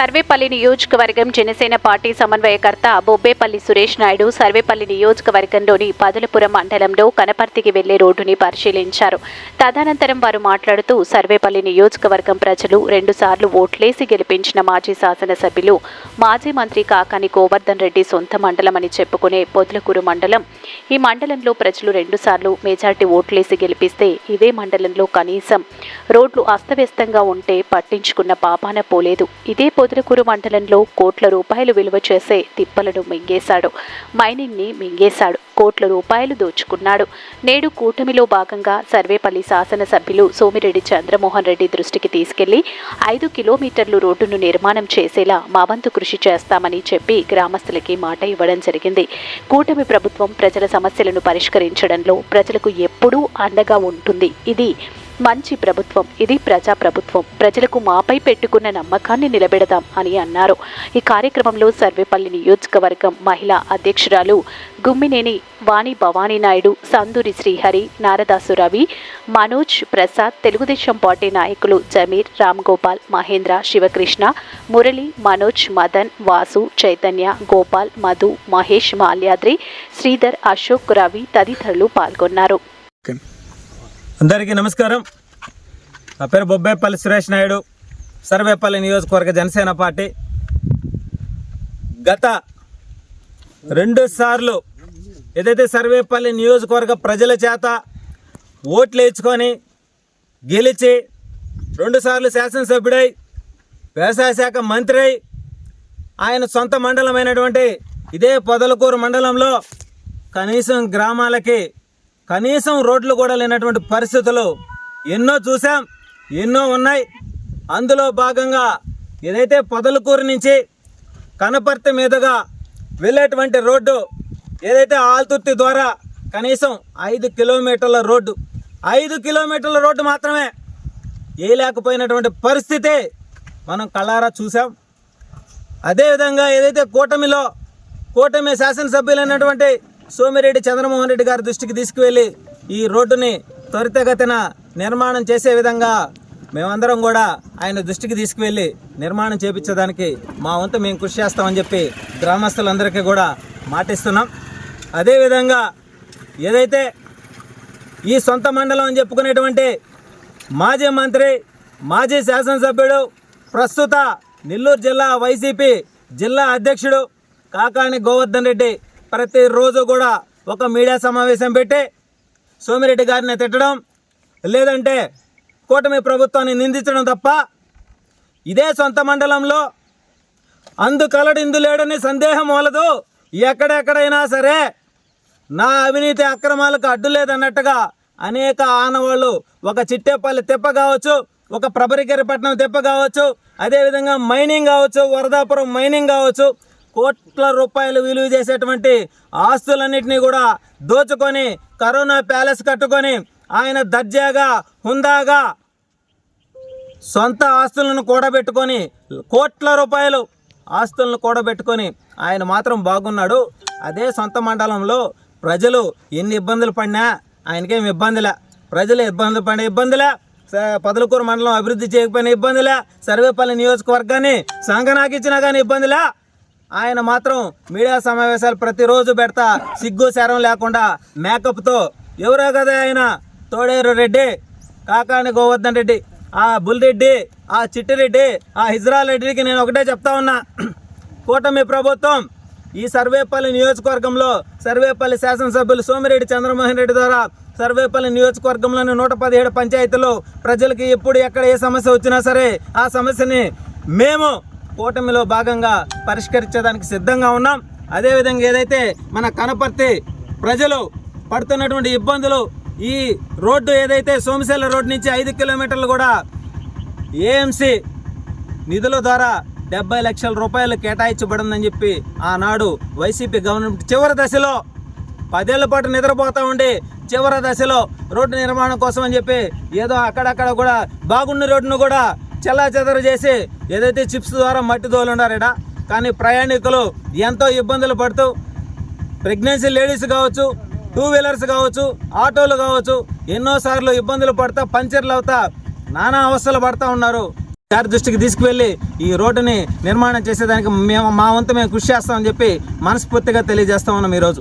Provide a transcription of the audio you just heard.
సర్వేపల్లి నియోజకవర్గం జనసేన పార్టీ సమన్వయకర్త బొబ్బేపల్లి సురేష్ నాయుడు సర్వేపల్లి నియోజకవర్గంలోని పదులపురం మండలంలో కనపర్తికి వెళ్ళే రోడ్డుని పరిశీలించారు. తదనంతరం వారు మాట్లాడుతూ సర్వేపల్లి నియోజకవర్గం ప్రజలు రెండుసార్లు ఓట్లేసి గెలిపించిన మాజీ శాసనసభ్యులు మాజీ మంత్రి కాకాని గోవర్ధన్ రెడ్డి సొంత మండలమని చెప్పుకునే పొదులకూరు మండలం. ఈ మండలంలో ప్రజలు రెండుసార్లు మెజార్టీ ఓట్లేసి గెలిపిస్తే ఇదే మండలంలో కనీసం రోడ్లు అస్తవ్యస్తంగా ఉంటే పట్టించుకున్న పాపాన పోలేదు. ఇదే పొదలకూరు మండలంలో కోట్ల రూపాయలు విలువ చేసే తిప్పలను మింగేశాడు. మైనింగ్ని మింగేశాడు. కోట్ల రూపాయలు దోచుకున్నాడు. నేడు కూటమిలో భాగంగా సర్వేపల్లి శాసనసభ్యులు సోమిరెడ్డి చంద్రమోహన్ రెడ్డి దృష్టికి తీసుకెళ్ళి ఐదు కిలోమీటర్లు రోడ్డును నిర్మాణం చేసేలా మా వంతు కృషి చేస్తామని చెప్పి గ్రామస్తులకి మాట ఇవ్వడం జరిగింది. కూటమి ప్రభుత్వం ప్రజల సమస్యలను పరిష్కరించడంలో ప్రజలకు ఎప్పుడూ అండగా ఉంటుంది. ఇది మంచి ప్రభుత్వం. ఇది ప్రజా ప్రభుత్వం. ప్రజలకు మాపై పెట్టుకున్న నమ్మకాన్ని నిలబెడదాం అని అన్నారు. ఈ కార్యక్రమంలో సర్వేపల్లి నియోజకవర్గం మహిళా అధ్యక్షురాలు గుమ్మినేని వాణి భవానీ నాయుడు సందూరి శ్రీహరి నారదాసు రవి మనోజ్ ప్రసాద్ తెలుగుదేశం పార్టీ నాయకులు జమీర్ రామ్ గోపాల్ మహేంద్ర శివకృష్ణ మురళి మనోజ్ మదన్ వాసు చైతన్య గోపాల్ మధు మహేష్ మాల్యాద్రి శ్రీధర్ అశోక్ రవి తదితరులు పాల్గొన్నారు. అందరికీ నమస్కారం. నా పేరు బొబ్బేపల్లి సురేష్ నాయుడు. సర్వేపల్లి నియోజకవర్గ జనసేన పార్టీ. గత రెండు సార్లు ఏదైతే సర్వేపల్లి నియోజకవర్గ ప్రజల చేత ఓట్లు వేయించుకొని గెలిచి రెండుసార్లు శాసనసభ్యుడై వ్యవసాయ శాఖ మంత్రి అయి ఆయన సొంత మండలమైనటువంటి ఇదే పొదలకూరు మండలంలో కనీసం గ్రామాలకి కనీసం రోడ్లు కూడా లేనటువంటి పరిస్థితులు ఎన్నో చూసాం ఎన్నో ఉన్నాయి. అందులో భాగంగా ఏదైతే పొదలకూరు నుంచి కనపర్తి మీదుగా వెళ్ళేటువంటి రోడ్డు ఏదైతే ఆల్తుర్తి ద్వారా కనీసం ఐదు కిలోమీటర్ల రోడ్డు ఐదు కిలోమీటర్ల రోడ్డు మాత్రమే వేయలేకపోయినటువంటి పరిస్థితి మనం కళ్ళారా చూసాం అదేవిధంగా ఏదైతే కూటమిలో కూటమి శాసనసభ్యులైనటువంటి సోమిరెడ్డి చంద్రమోహన్ రెడ్డి గారి దృష్టికి తీసుకువెళ్ళి ఈ రోడ్డుని త్వరితగతిన నిర్మాణం చేసే విధంగా మేమందరం కూడా ఆయన దృష్టికి తీసుకువెళ్ళి నిర్మాణం చేపించడానికి మా వంతు మేము కృషి చేస్తామని చెప్పి గ్రామస్తులందరికీ కూడా మాటిస్తున్నాం. అదేవిధంగా ఏదైతే ఈ సొంత మండలం అని చెప్పుకునేటువంటి మాజీ మంత్రి మాజీ శాసనసభ్యుడు ప్రస్తుత నెల్లూరు జిల్లా వైసీపీ జిల్లా అధ్యక్షుడు కాకాణి గోవర్ధన్ రెడ్డి ప్రతిరోజు కూడా ఒక మీడియా సమావేశం పెట్టి సోమిరెడ్డి గారిని తిట్టడం లేదంటే కూటమి ప్రభుత్వాన్ని నిందించడం తప్ప ఇదే సొంత మండలంలో అందుకలడు ఇందు లేడని సందేహం వలదు. ఎక్కడెక్కడైనా సరే నా అవినీతి అక్రమాలకు అడ్డు లేదన్నట్టుగా అనేక ఆనవాళ్ళు ఒక చిట్టేపల్లి తెప్ప కావచ్చు ఒక ప్రభరికెరపట్నం తెప్ప కావచ్చు అదేవిధంగా మైనింగ్ కావచ్చు వరదాపురం మైనింగ్ కావచ్చు కోట్ల రూపాయలు విలువ చేసేటువంటి ఆస్తులన్నింటినీ కూడా దోచుకొని కరోనా ప్యాలెస్ కట్టుకొని ఆయన దర్జాగా హుందాగా సొంత ఆస్తులను కూడబెట్టుకొని కోట్ల రూపాయలు ఆస్తులను కూడబెట్టుకొని ఆయన మాత్రం బాగున్నాడు. అదే సొంత మండలంలో ప్రజలు ఎన్ని ఇబ్బందులు పడినా ఆయనకేం ఇబ్బందిలే. ప్రజలు ఇబ్బందులు పడిన ఇబ్బందిలే. పదలకూరు మండలం అభివృద్ధి చేయకపోయిన ఇబ్బందిలే. సర్వేపల్లి నియోజకవర్గాన్ని సంఘనాకిచ్చినా కానీ ఇబ్బందిలే. ఆయన మాత్రం మీడియా సమావేశాలు ప్రతిరోజు పెడతా సిగ్గు శరం లేకుండా మేకప్తో. ఎవరో కదా ఆయన? తోడేరు రెడ్డి కాకాని గోవర్ధన్ రెడ్డి ఆ బుల్రెడ్డి ఆ చిట్టిరెడ్డి ఆ హిజ్రాల్ రెడ్డికి నేను ఒకటే చెప్తా ఉన్నా. కూటమి ప్రభుత్వం ఈ సర్వేపల్లి నియోజకవర్గంలో సర్వేపల్లి శాసనసభ్యులు సోమిరెడ్డి చంద్రమోహన్ రెడ్డి ద్వారా సర్వేపల్లి నియోజకవర్గంలోని నూట పదిహేడు పంచాయతీలు ప్రజలకి ఎప్పుడు ఎక్కడ ఏ సమస్య వచ్చినా సరే ఆ సమస్యని మేము కూటమిలో భాగంగా పరిష్కరించడానికి సిద్ధంగా ఉన్నాం. అదేవిధంగా ఏదైతే మన కనపర్తి ప్రజలు పడుతున్నటువంటి ఇబ్బందులు ఈ రోడ్డు ఏదైతే సోమశేల రోడ్డు నుంచి ఐదు కిలోమీటర్లు కూడా ఏఎంసీ నిధుల ద్వారా డెబ్బై లక్షల రూపాయలు కేటాయించబడిందని చెప్పి ఆనాడు వైసీపీ గవర్నమెంట్ చివరి దశలో పదేళ్ళ పాటు నిద్రపోతూ ఉండి చివరి దశలో రోడ్డు నిర్మాణం కోసం అని చెప్పి ఏదో అక్కడక్కడ కూడా బాగున్న రోడ్డును కూడా చెల్లా చేసి ఏదైతే చిప్స్ ద్వారా మట్టి తోలున్నారట కానీ ప్రయాణికులు ఎంతో ఇబ్బందులు పడుతూ ప్రెగ్నెన్సీ లేడీస్ కావచ్చు టూ వీలర్స్ కావచ్చు ఆటోలు కావచ్చు ఎన్నోసార్లు ఇబ్బందులు పడతా పంచర్లు అవుతా నానా అవస్థలు పడతా ఉన్నారు. గారి దృష్టికి తీసుకువెళ్ళి ఈ రోడ్డుని నిర్మాణం చేసేదానికి మేము మా వంతు మేము కృషి చేస్తామని చెప్పి మనస్ఫూర్తిగా తెలియజేస్తా ఉన్నాం ఈరోజు.